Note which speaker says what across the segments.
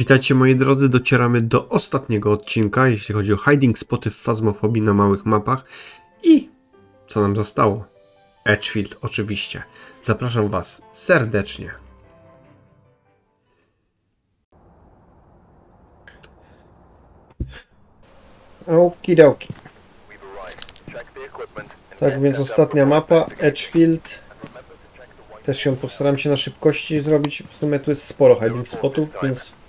Speaker 1: Witajcie moi drodzy, docieramy do ostatniego odcinka, jeśli chodzi o hiding spoty w fazmofobii na małych mapach i co nam zostało? Edgefield oczywiście. Zapraszam Was serdecznie. Okidoki. Tak więc ostatnia mapa, Edgefield. Też się postaram się na szybkości zrobić. W sumie tu jest sporo hiding spotów, więc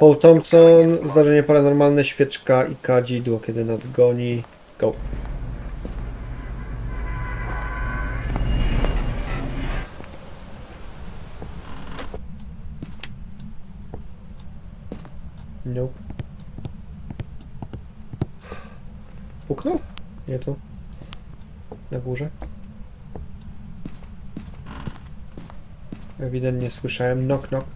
Speaker 1: Paul Thompson, zdarzenie paranormalne, świeczka i kadzidło, kiedy nas goni. Go. Nope. Puknął? Nie tu. Na górze. Ewidentnie słyszałem knock knock.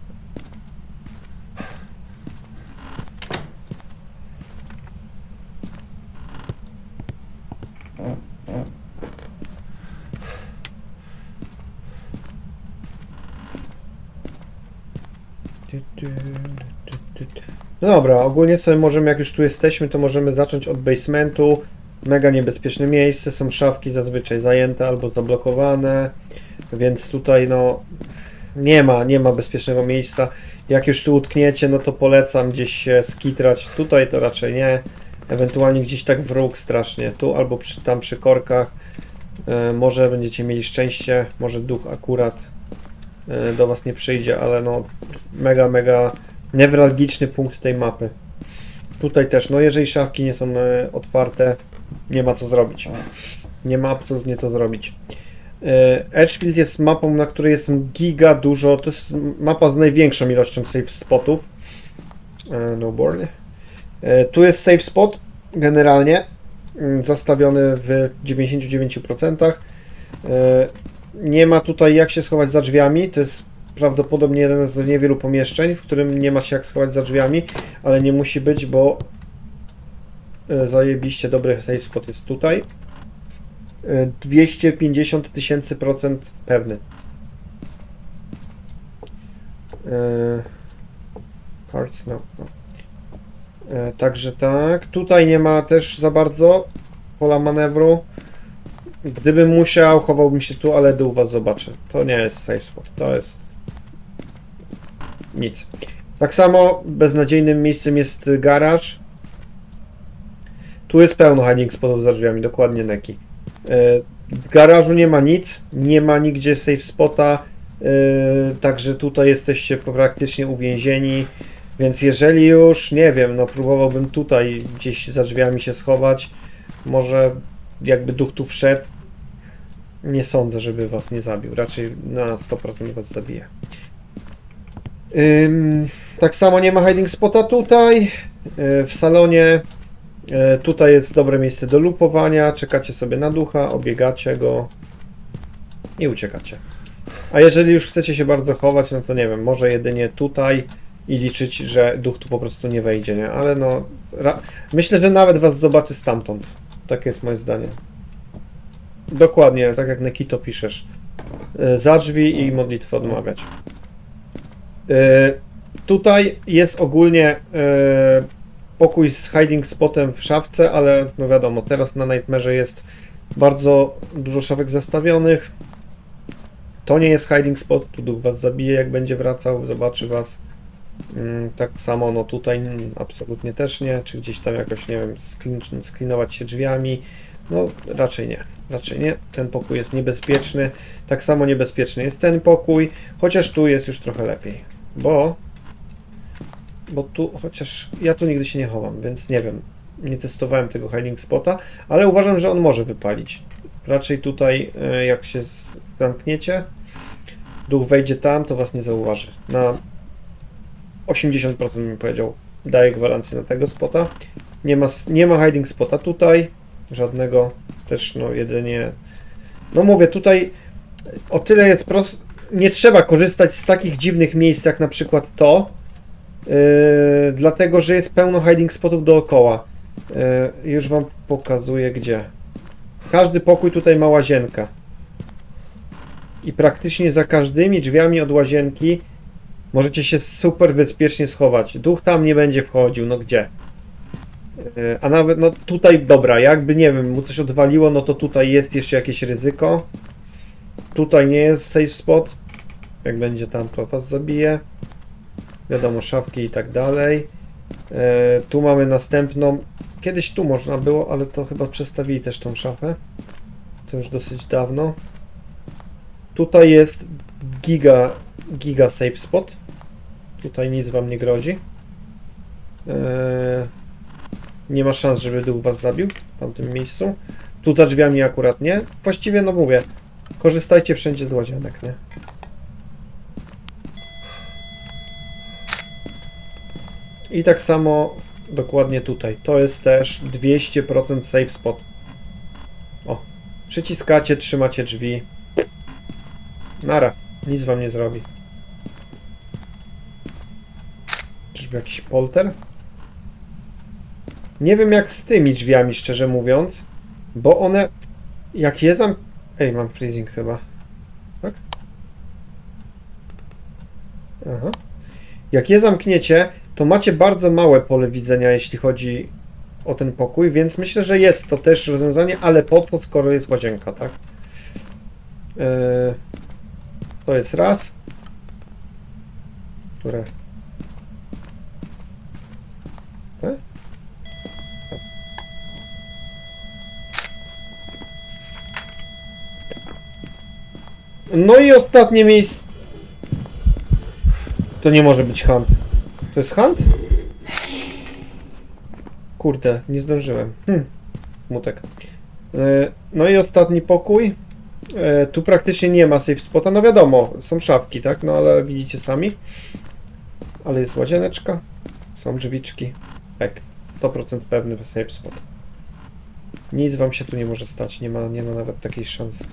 Speaker 1: No dobra, ogólnie co możemy, jak już tu jesteśmy, to możemy zacząć od basementu. Mega niebezpieczne miejsce, są szafki zazwyczaj zajęte albo zablokowane, więc tutaj no nie ma, nie ma bezpiecznego miejsca. Jak już tu utkniecie, no to polecam gdzieś się skitrać. Tutaj to raczej nie. Ewentualnie gdzieś tak w róg strasznie. Tu albo przy, tam przy korkach. E, może będziecie mieli szczęście, może duch akurat e, do was nie przyjdzie, ale no mega, mega newralgiczny punkt tej mapy. Tutaj też, no jeżeli szafki nie są e, otwarte, nie ma co zrobić. Nie ma absolutnie co zrobić. E, Edgefield jest mapą, na której jest giga dużo, to jest mapa z największą ilością save spotów. E, No born. Tu jest save spot generalnie mm, zastawiony w 99%. E, Nie ma tutaj jak się schować za drzwiami, to jest prawdopodobnie jeden z niewielu pomieszczeń, w którym nie ma się jak schować za drzwiami, ale nie musi być, bo e, zajebiście dobry save spot jest tutaj. E, 250 tysięcy procent pewny. E, Cards, no. no. E, Także tak. Tutaj nie ma też za bardzo pola manewru. Gdybym musiał, chowałbym się tu, ale dół was zobaczę. To nie jest safe spot. To jest nic. Tak samo beznadziejnym miejscem jest garaż. Tu jest pełno hiding spotów za drzwiami, dokładnie neki. E, W garażu nie ma nic, nie ma nigdzie safe spota, e, także tutaj jesteście praktycznie uwięzieni. Więc jeżeli już, nie wiem, no próbowałbym tutaj gdzieś za drzwiami się schować. Może jakby duch tu wszedł. Nie sądzę, żeby was nie zabił. Raczej na 100% was zabije. Tak samo nie ma hiding spota tutaj. Yy, w salonie. Yy, tutaj jest dobre miejsce do lupowania. Czekacie sobie na ducha, obiegacie go i uciekacie. A jeżeli już chcecie się bardzo chować, no to nie wiem, może jedynie tutaj i liczyć, że duch tu po prostu nie wejdzie, nie? Ale no, myślę, że nawet was zobaczy stamtąd. Takie jest moje zdanie. Dokładnie, tak jak Nekito piszesz. Y, Za drzwi i modlitwę odmawiać. Y, Tutaj jest ogólnie y, pokój z hiding spotem w szafce, ale no wiadomo, teraz na Nightmare jest bardzo dużo szafek zastawionych. To nie jest hiding spot, tu duch was zabije, jak będzie wracał, zobaczy was. Mm, Tak samo, no tutaj absolutnie też nie, czy gdzieś tam jakoś, nie wiem, sklin, sklinować się drzwiami. No raczej nie, raczej nie. Ten pokój jest niebezpieczny. Tak samo niebezpieczny jest ten pokój, chociaż tu jest już trochę lepiej, bo bo tu, chociaż ja tu nigdy się nie chowam, więc nie wiem, nie testowałem tego hiding spota, ale uważam, że on może wypalić. Raczej tutaj, e, jak się zamkniecie, duch wejdzie tam, to was nie zauważy. Na 80% bym powiedział, daję gwarancję na tego spota. Nie ma, nie ma hiding spota tutaj, żadnego też, no jedynie, no mówię, tutaj o tyle jest prost, nie trzeba korzystać z takich dziwnych miejsc, jak na przykład to, yy, dlatego, że jest pełno hiding spotów dookoła. Yy, już wam pokazuję gdzie. Każdy pokój tutaj ma łazienkę. I praktycznie za każdymi drzwiami od łazienki Możecie się super bezpiecznie schować. Duch tam nie będzie wchodził, no gdzie? Yy, A nawet, no tutaj, dobra, jakby, nie wiem, mu coś odwaliło, no to tutaj jest jeszcze jakieś ryzyko. Tutaj nie jest safe spot. Jak będzie tam, to was zabije. Wiadomo, szafki i tak dalej. E, tu mamy następną. Kiedyś tu można było, ale to chyba przestawili też tą szafę. To już dosyć dawno. Tutaj jest giga, giga safe spot. Tutaj nic wam nie grozi. E, nie ma szans, żeby duch was zabił w tamtym miejscu. Tu za drzwiami akurat nie. Właściwie, no mówię, korzystajcie wszędzie z łazienek, nie? I tak samo dokładnie tutaj. To jest też 200% safe spot. O, przyciskacie, trzymacie drzwi. Nara, nic wam nie zrobi. Czyżby jakiś polter? Nie wiem jak z tymi drzwiami, szczerze mówiąc, bo one, jak je zam... Ej, mam freezing chyba. Tak? Aha. Jak je zamkniecie, to macie bardzo małe pole widzenia, jeśli chodzi o ten pokój, więc myślę, że jest to też rozwiązanie, ale po co, skoro jest łazienka, tak? Yy, to jest raz. Które? Te? No i ostatnie miejsce. To nie może być hunt. To jest hunt? Kurde, nie zdążyłem. Hm. Smutek. E, No i ostatni pokój. E, Tu praktycznie nie ma safe spota. No wiadomo, są szafki, tak? No ale widzicie sami. Ale jest łazieneczka. Są drzwiczki. Tak. 100% pewny safe spot. Nic wam się tu nie może stać. Nie ma, nie ma nawet takiej szansy.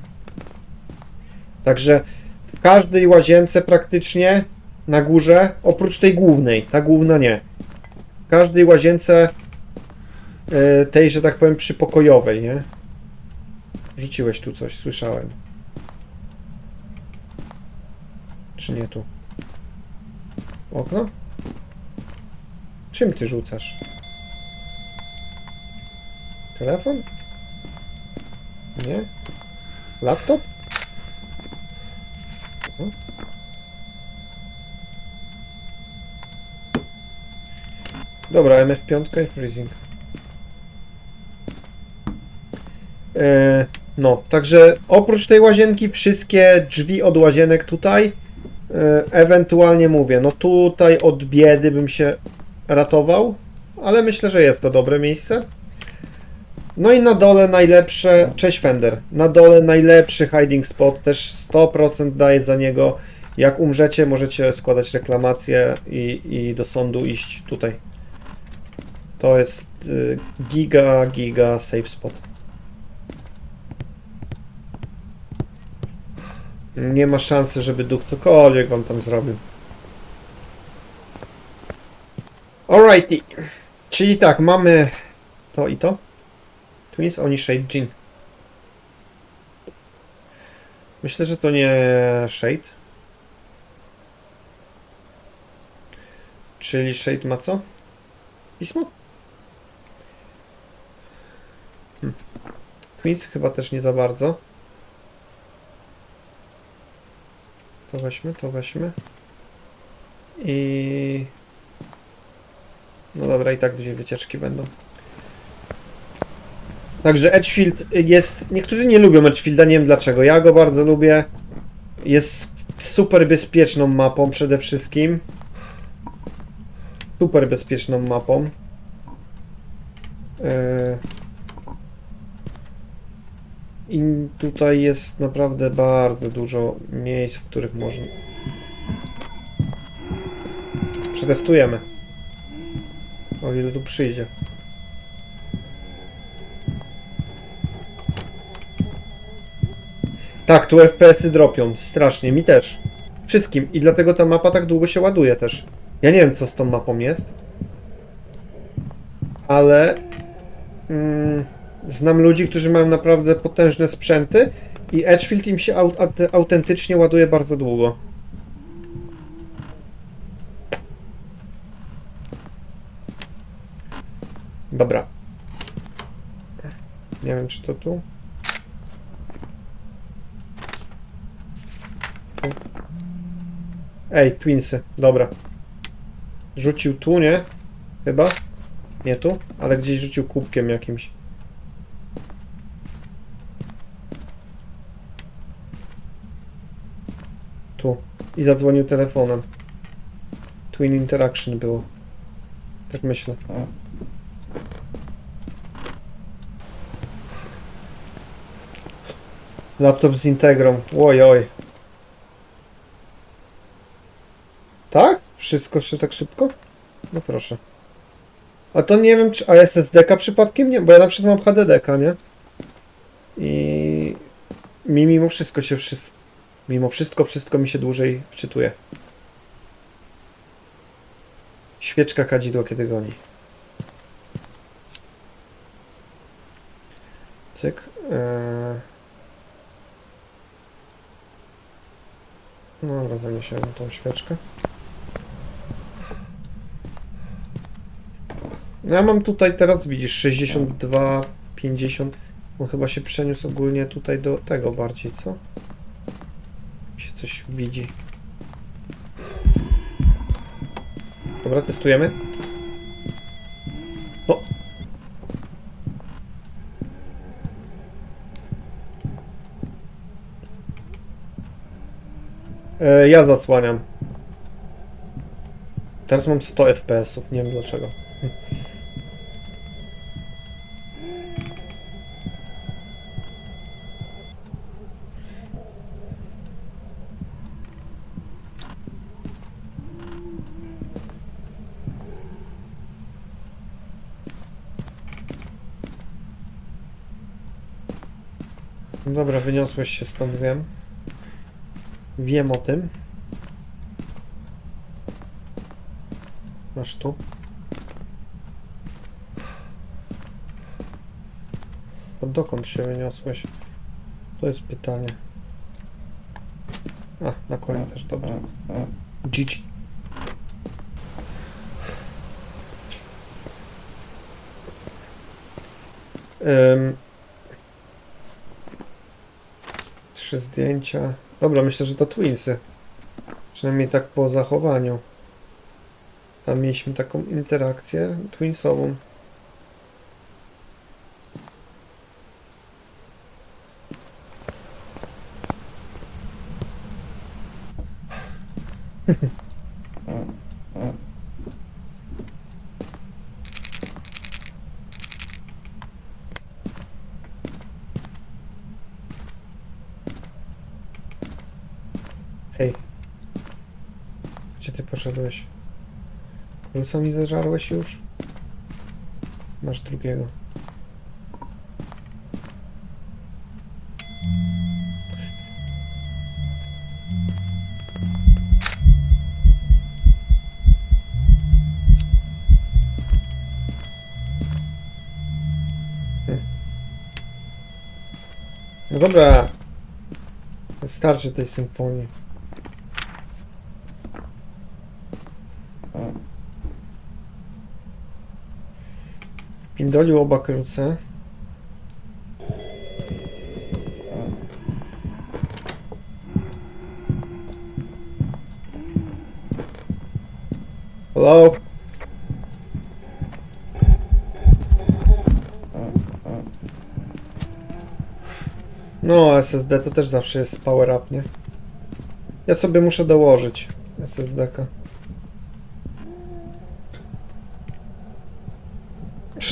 Speaker 1: Także w każdej łazience praktycznie na górze, oprócz tej głównej. Ta główna nie. W każdej łazience e, tej, że tak powiem, przypokojowej, nie? Rzuciłeś tu coś, słyszałem. Czy nie tu? Okno? Czym ty rzucasz? Telefon? Nie? Laptop? Mhm. Dobra, MF5 i freezing. E, no, także oprócz tej łazienki wszystkie drzwi od łazienek tutaj e, ewentualnie mówię, no tutaj od biedy bym się ratował, ale myślę, że jest to dobre miejsce. No i na dole najlepsze, cześć Fender, na dole najlepszy hiding spot, też 100% daje za niego. Jak umrzecie, możecie składać reklamację i, i do sądu iść tutaj. To jest y, giga, giga safe spot. Nie ma szansy, żeby duch cokolwiek wam tam zrobił. Alrighty. Czyli tak, mamy to i to. Twins Oni Shade Jean. Myślę, że to nie Shade. Czyli Shade ma co? Pismo? Hmm. Twins chyba też nie za bardzo. To weźmy, to weźmy. I... No dobra, i tak dwie wycieczki będą. Także Edgefield jest... Niektórzy nie lubią Edgefielda, nie wiem dlaczego. Ja go bardzo lubię. Jest super bezpieczną mapą przede wszystkim. Super bezpieczną mapą. Yy. I tutaj jest naprawdę bardzo dużo miejsc, w których można... Przetestujemy. O ile tu przyjdzie. Tak, tu FPS-y dropią. Strasznie, mi też. Wszystkim. I dlatego ta mapa tak długo się ładuje też. Ja nie wiem, co z tą mapą jest. Ale... Mm, znam ludzi, którzy mają naprawdę potężne sprzęty i Edgefield im się aut autentycznie ładuje bardzo długo. Dobra. Nie wiem, czy to tu. Ej, Twinsy, dobra. Rzucił tu, nie? Chyba? Nie tu, ale gdzieś rzucił kubkiem jakimś. Tu. I zadzwonił telefonem. Twin Interaction było. Tak myślę. Laptop z Integrą. Oj, oj. Tak? Wszystko się tak szybko? No proszę. A to nie wiem, czy... A SSD-ka przypadkiem nie? Bo ja na przykład mam HDD-ka, nie? I... Mi mimo wszystko się wszystko... Mimo wszystko, wszystko mi się dłużej wczytuje. Świeczka kadzidło kiedy goni. Cyk. Eee... No dobra, zaniesiemy tą świeczkę. Ja mam tutaj teraz, widzisz, 62, 50. On chyba się przeniósł ogólnie tutaj do tego bardziej, co? Się coś widzi. Dobra, testujemy. O! E, ja zasłaniam. Teraz mam 100 FPS-ów, nie wiem dlaczego. No Dobra, wyniosłeś się stąd, wiem. Wiem o tym. Masz tu. A dokąd się wyniosłeś? To jest pytanie. A, na też, dobrze. GG. Ym, trzy zdjęcia. Dobra, myślę, że to Twinsy. Przynajmniej tak po zachowaniu. Tam mieliśmy taką interakcję twinsową. Hej. Gdzie ty poszedłeś? Krusa mi zeżarłeś już? Masz drugiego. Hm. No dobra. Wystarczy tej symfonii. Pindolił oba kruce. Hello? No, SSD to też zawsze jest power up, nie? Ja sobie muszę dołożyć SSD-ka.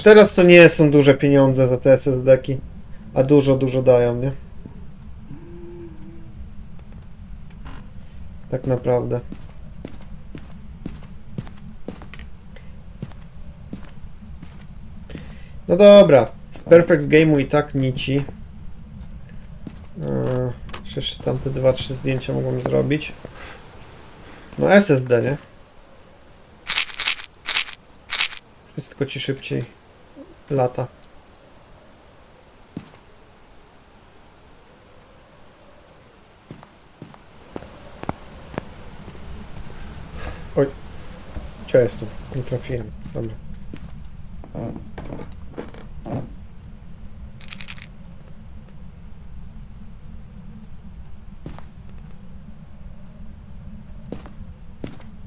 Speaker 1: Teraz to nie są duże pieniądze za te SSD-ki, a dużo, dużo dają, nie? Tak naprawdę. No dobra, z Perfect Game'u i tak nici. Eee, jeszcze tam te dwa, trzy zdjęcia mogłem zrobić. No SSD, nie? Wszystko ci szybciej lata. Oj. Jestem? Nie trafiłem. Dobra.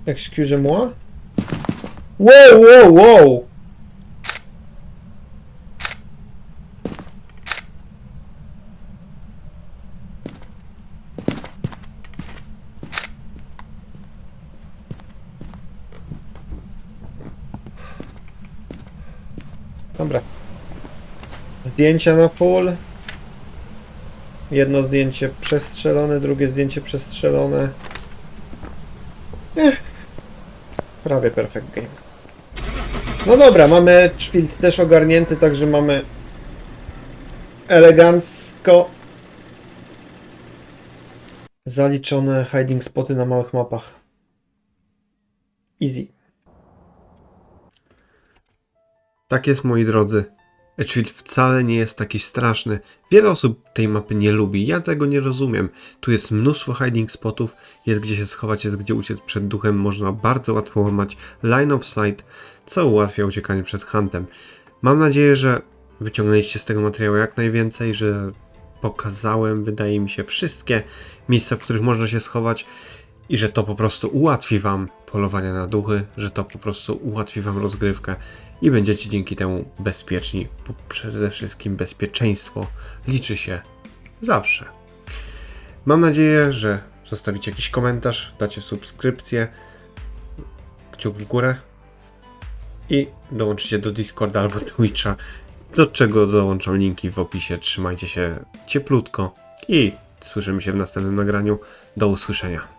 Speaker 1: Excusez-moi? Wow, wow, wow! Dobra. Zdjęcia na full. Jedno zdjęcie przestrzelone, drugie zdjęcie przestrzelone. Ech. Prawie perfect game. No dobra, mamy szwind też ogarnięty, także mamy elegancko zaliczone hiding spoty na małych mapach. Easy. Tak jest, moi drodzy. Edgefield wcale nie jest taki straszny. Wiele osób tej mapy nie lubi. Ja tego nie rozumiem. Tu jest mnóstwo hiding spotów, jest gdzie się schować, jest gdzie uciec przed duchem. Można bardzo łatwo łamać line of sight, co ułatwia uciekanie przed huntem. Mam nadzieję, że wyciągnęliście z tego materiału jak najwięcej, że pokazałem, wydaje mi się, wszystkie miejsca, w których można się schować i że to po prostu ułatwi Wam polowanie na duchy, że to po prostu ułatwi Wam rozgrywkę i będziecie dzięki temu bezpieczni, bo przede wszystkim bezpieczeństwo liczy się zawsze. Mam nadzieję, że zostawicie jakiś komentarz, dacie subskrypcję, kciuk w górę i dołączycie do Discorda albo Twitcha, do czego dołączam linki w opisie. Trzymajcie się cieplutko i słyszymy się w następnym nagraniu. Do usłyszenia.